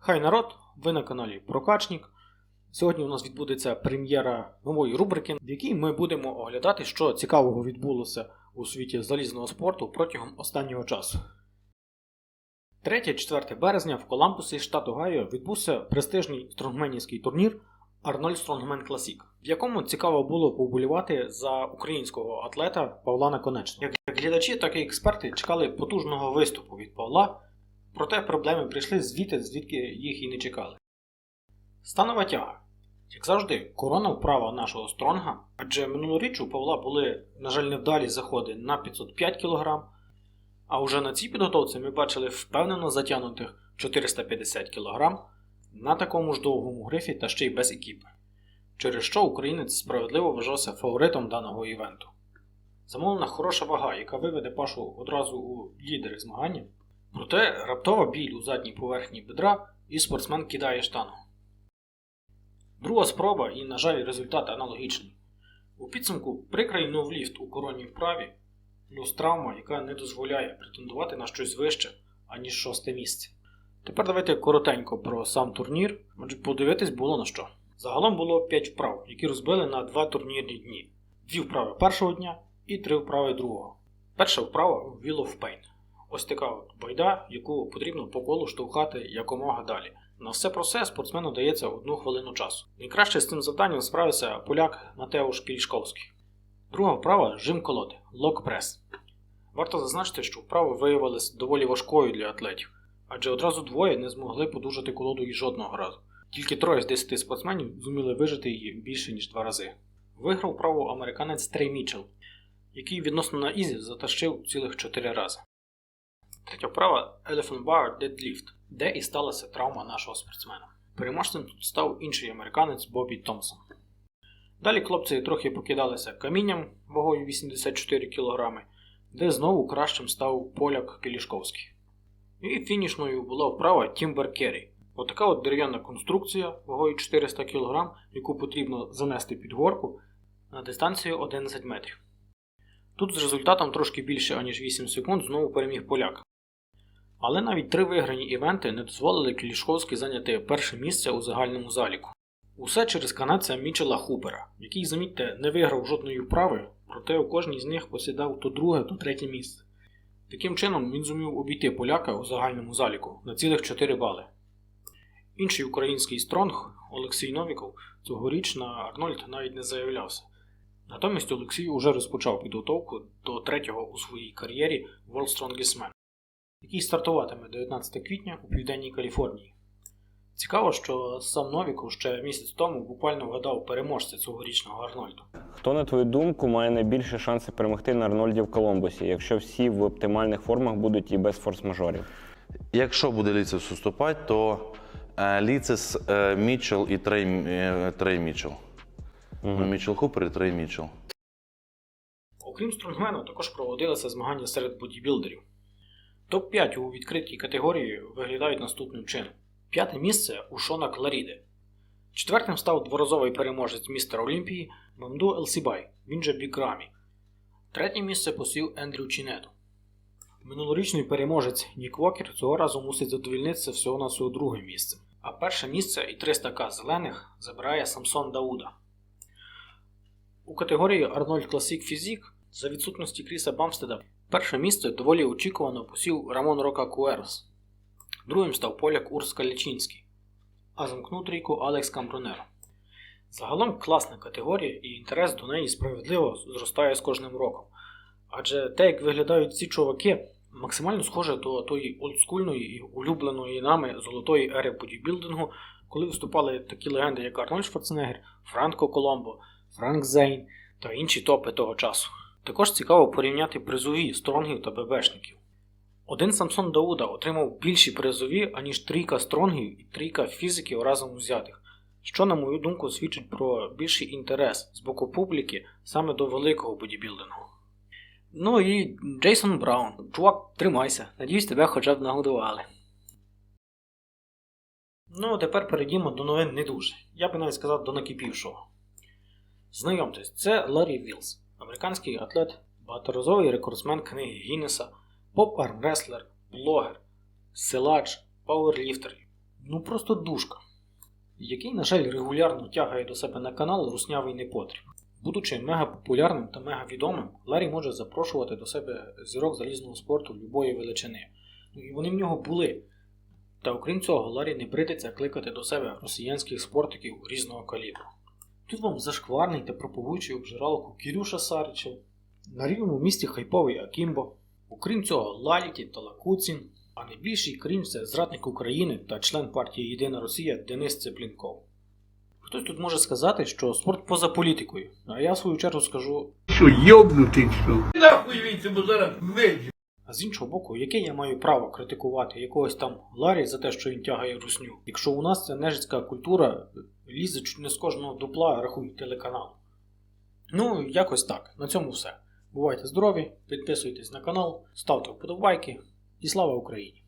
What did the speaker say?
Хай народ, ви на каналі Прокачник. Сьогодні у нас відбудеться прем'єра нової рубрики, в якій ми будемо оглядати, що цікавого відбулося у світі залізного спорту протягом останнього часу. 3-4 березня в Коламбусі, штат Огайо, відбувся престижний стронгменівський турнір Arnold Strongman Classic, в якому цікаво було поболівати за українського атлета Павла Наконечного. Як глядачі, так і експерти чекали потужного виступу від Павла, проте проблеми прийшли звідти, звідки їх і не чекали. Станова тяга. Як завжди, корона вправа нашого стронга, адже минулоріч у Павла були, на жаль, невдалі заходи на 505 кг, а вже на цій підготовці ми бачили впевнено затягнутих 450 кг на такому ж довгому грифі та ще й без екіпи, через що українець справедливо вважався фаворитом даного івенту. Замовлена хороша вага, яка виведе Пашу одразу у лідери змагання, проте раптова біль у задній поверхні бедра і спортсмен кидає штангу. Друга спроба і, на жаль, результат аналогічний. У підсумку прикрий новліфт у короні вправі, плюс травма, яка не дозволяє претендувати на щось вище, аніж шосте місце. Тепер давайте коротенько про сам турнір, адже подивитись було на що. Загалом було 5 вправ, які розбили на 2 турнірні дні: 2 вправи першого дня і 3 вправи другого. Перша вправа Wheel of Pain. Ось така байда, яку потрібно по колу штовхати якомога далі. На все про все спортсмену дається одну хвилину часу. Найкраще з цим завданням справився поляк Матеуш Кілішковський. Друга вправа жим колоди лок прес. Варто зазначити, що вправа виявилась доволі важкою для атлетів, адже одразу двоє не змогли подужати колоду і жодного разу. Тільки троє з 10 спортсменів зуміли вижити її більше ніж два рази. Виграв вправу американець Трей Мітчелл, який відносно на ізі затащив цілих 4 рази. Третя вправа Elephant Bar Deadlift, де і сталася травма нашого спортсмена. Переможцем тут став інший американець Бобі Томпсон. Далі хлопці трохи покидалися камінням вагою 84 кг, де знову кращим став поляк Кілішковський. І фінішною була вправа Тімбер Керрі. Отака от дерев'яна конструкція вагою 400 кг, яку потрібно занести під горку на дистанцію 11 метрів. Тут з результатом трошки більше аніж 8 секунд знову переміг поляк. Але навіть три виграні івенти не дозволили Клішковській зайняти перше місце у загальному заліку. Усе через канадця Мічела Хупера, який, замітьте, не виграв жодної вправи, проте у кожній з них посідав то друге, то третє місце. Таким чином він зумів обійти поляка у загальному заліку на цілих 4 бали. Інший український стронг Олексій Новіков цьогоріч на Арнольд навіть не заявлявся. Натомість Олексій уже розпочав підготовку до третього у своїй кар'єрі World Strongest Man, який стартуватиме 19 квітня у Південній Каліфорнії. Цікаво, що сам Новіков ще місяць тому буквально вгадав переможця цьогорічного Арнольду. Хто, на твою думку, має найбільше шанси перемогти на Арнольді в Колумбусі, якщо всі в оптимальних формах будуть і без форс-мажорів? Якщо буде Ліцес уступати, то е, Ліцес, е, Мітчелл і Трей, е, Трей Мітчелл. Ну, Мітчелл Хупер і Трей Мітчелл. Окрім стронгмену, також проводилися змагання серед бодібілдерів. Топ-5 у відкритій категорії виглядають наступним чином: п'яте місце у Шона Кларіде. Четвертим став дворазовий переможець містера Олімпії Мамду Елсібай, він же Бікрамі. Третє місце посів Ендрю Чінето. Минулорічний переможець Нік Вокер цього разу мусить задовільнитися всього на своє друге місце. А перше місце і 300к зелених забирає Самсон Дауда. У категорії Arnold Classic Physique за відсутності Кріса Бамстеда перше місце доволі очікувано посів Рамон Рока Куерос. Другим став поляк Урс Калічинський, а замкнув трійку Алекс Камбронеро. Загалом класна категорія і інтерес до неї справедливо зростає з кожним роком. Адже те, як виглядають ці чуваки, максимально схоже до тої олдскульної і улюбленої нами золотої ери бодібілдингу, коли виступали такі легенди, як Арнольд Шварценеггер, Франко Коломбо, Франк Зейн та інші топи того часу. Також цікаво порівняти призові стронгів та ББшників. Один Самсон Дауда отримав більші призові, аніж трійка стронгів і трійка фізиків разом взятих, що, на мою думку, свідчить про більший інтерес з боку публіки саме до великого бодібілдингу. Ну і Джейсон Браун. Чувак, тримайся, надіюсь, тебе хоча б нагодували. Ну, а тепер перейдімо до новин не дуже. Я би навіть сказав до накипівшого. Знайомтесь, це Ларі Вілс, американський атлет, багаторазовий рекордсмен книги Гіннеса, поп-армреслер, блогер, силач, пауерліфтер, Ну просто душка, який, на жаль, регулярно тягає до себе на канал руснявий непотріб. Будучи мегапопулярним та мегавідомим, Ларі може запрошувати до себе зірок залізного спорту любої величини. Ну і вони в нього були. Та окрім цього, Ларі не бридиться кликати до себе росіянських спортиків різного калібру. Тут вам зашкварний та пропагуючий обжиралку Кірюша Саричев, на рівному місці хайповий Акімбо, окрім цього, Лаліті та Лакуцін, а найбільший крінж це зрадник України та член партії Єдина Росія Денис Цеплінков. Хтось тут може сказати, що спорт поза політикою, а я в свою чергу скажу, Що, йобнутий, що? Нахуй віці, бо зараз вечір. А з іншого боку, яке я маю право критикувати якогось там Ларі за те, що він тягає русню, якщо у нас ця нежицька культура лізе чуть не з кожного дупла, рахуй телеканал. Ну, якось так. На цьому все. Бувайте здорові, підписуйтесь на канал, ставте вподобайки і слава Україні!